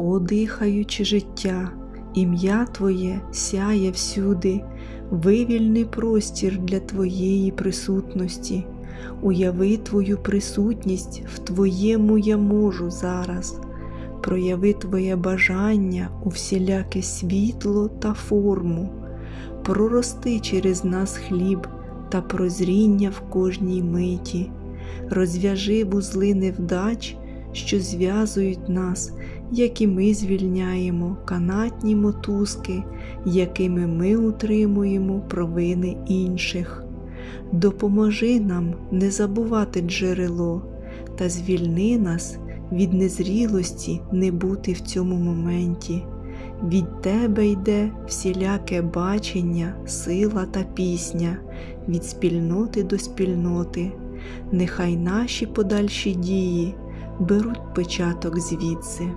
О, дихаючи життя, ім'я Твоє сяє всюди, вивільни простір для Твоєї присутності, уяви Твою присутність в Твоєму я можу зараз, прояви Твоє бажання у всіляке світло та форму, прорости через нас хліб та прозріння в кожній миті, розв'яжи вузли невдач, що зв'язують нас, як і ми звільняємо канатні мотузки, якими ми утримуємо провини інших. Допоможи нам не забувати джерело та звільни нас від незрілості не бути в цьому моменті. Від Тебе йде всіляке бачення, сила та пісня, від спільноти до спільноти. Нехай наші подальші дії беруть початок звідси.